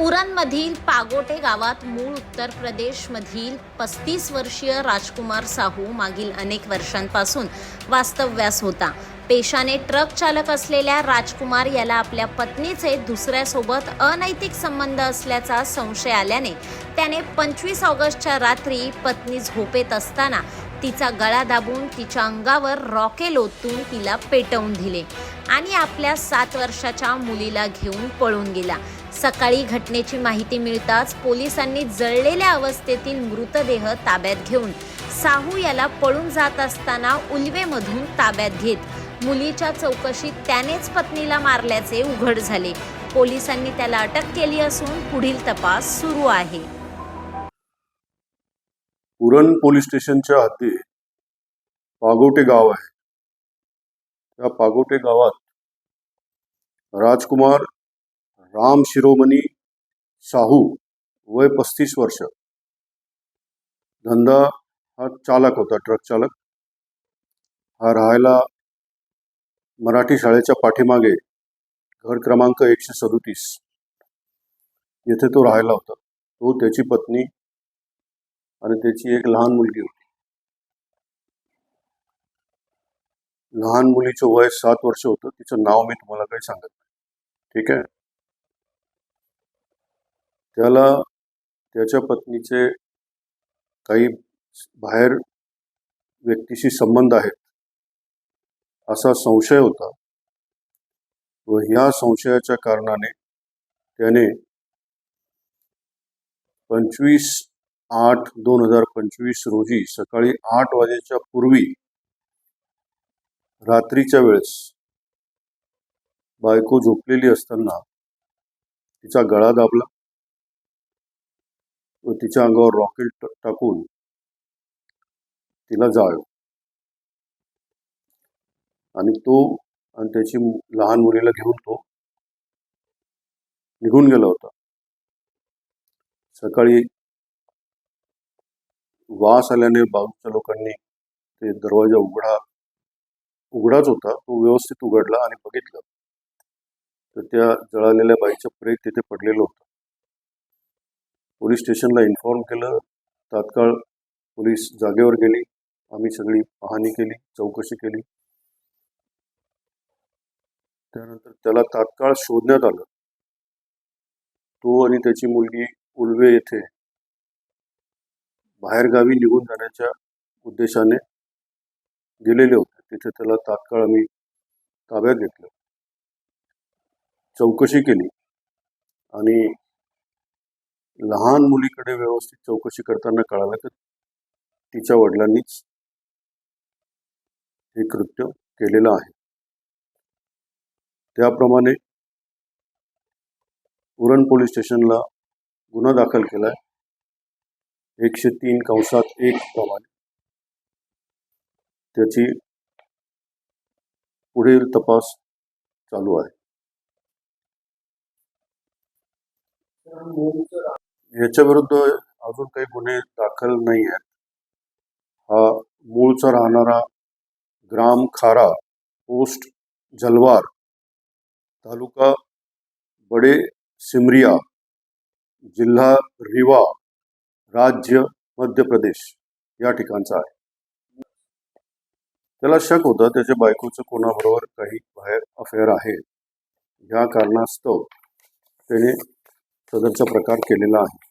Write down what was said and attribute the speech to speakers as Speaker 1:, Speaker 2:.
Speaker 1: उरणमधील पागोटे गावात मूळ उत्तर प्रदेशमधील पस्तीस वर्षीय राजकुमार साहू मागील अनेक वर्षांपासून वास्तव्यास होता. पेशाने ट्रक चालक असलेल्या राजकुमार याला आपल्या पत्नीचे दुसऱ्यासोबत अनैतिक संबंध असल्याचा संशय आल्याने त्याने पंचवीस ऑगस्टच्या रात्री पत्नी झोपेत असताना तिचा गळा दाबून तिच्या अंगावर रॉकेल ओतून तिला पेटवून दिले आणि आपल्या सात वर्षाच्या मुलीला घेऊन पळून गेला. सकाळी घटनेची माहिती मिळताच पोलिसांनी जळलेल्या अवस्थेतील मृतदेह ताब्यात घेऊन साहू याला पळून जात असताना उल्वेमधून ताब्यात घेत मुलीच्या चौकशीत त्यानेच पत्नीला मारल्याचे उघड झाले. पोलिसांनी त्याला अटक केली असून पुढील तपास सुरू आहे.
Speaker 2: उरण पोलीस स्टेशनच्या हाती पागोटे गाव आहे. त्या पागोटे गावात राजकुमार राम शिरोमणी शाहू वय पस्तीस वर्ष. धंदा हा चालक होता ट्रक चालक. हा राहायला मराठी शाळेच्या पाठीमागे घर क्रमांक एकशे सदोतीस. येथे तो राहायला होता. तो त्याची पत्नी आणि त्याची एक लहान मुलगी होती. लहान मुलीचं वय सात वर्ष होतं. तिचं नाव मी तुम्हाला काही सांगत नाही. ठीक आहे? त्याला त्याच्या पत्नीचे काही बाहेर व्यक्तीशी संबंध आहेत असा संशय होता. व ह्या संशयाच्या कारणाने त्याने पंचवीस आठ दोन हजार पंचवीस रोजी सकाळी आठ वाजेच्या पूर्वी रात्रीच्या वेळेस बायको झोपलेली असताना तिचा गळा दाबला. तिच्या अंगावर रॉकेट टाकून तिला जाळलं आणि तो आणि त्याची लहान मुलीला घेऊन तो निघून गेला होता सकाळी वास आल्याने बाजूच्या लोकांनी ते दरवाजा उघडा उघडाच होता तो व्यवस्थित उघडला आणि बघितलं तर त्या जळालेल्या बाईचं प्रेत तिथे पडलेलं होतं पोलीस स्टेशनला इन्फॉर्म केलं. तात्काळ पोलीस जागेवर गेली. आम्ही सगळी पाहणी केली चौकशी केली. त्यानंतर त्याला तात्काळ शोधण्यात आलं. तो आणि त्याची मुलगी उल्वे येथे बाहेरगावी निघून जाण्याच्या उद्देशाने गेलेले होते. तिथे त्याला तात्काळ आम्ही ताब्यात घेतलं. चौकशी केली आणि लहान मुलीकडे व्यवस्थित चौकशी करताना कळालं की तिच्या वडिलांनीच हे कृत्य केलेलं आहे. त्याप्रमाणे उरण पोलीस स्टेशनला गुन्हा दाखल केला आहे एकशे तीन कंसात एक प्रमाणे. त्याची पुढील तपास चालू आहे. याच्या विरुद्ध अजून काही गुन्हे दाखल नाही आहेत. हा मूळचा राहणारा ग्राम खारा पोस्ट जलवार तालुका बडे सिमरिया जिल्हा रिवा राज्य मध्य प्रदेश या ठिकाणचा आहे. त्याला शक होता त्याच्या बायकोचं कोणाबरोबर काही बाहेर अफेअर आहे. या कारणास्तव त्याने सदरचा प्रकार केलेला आहे.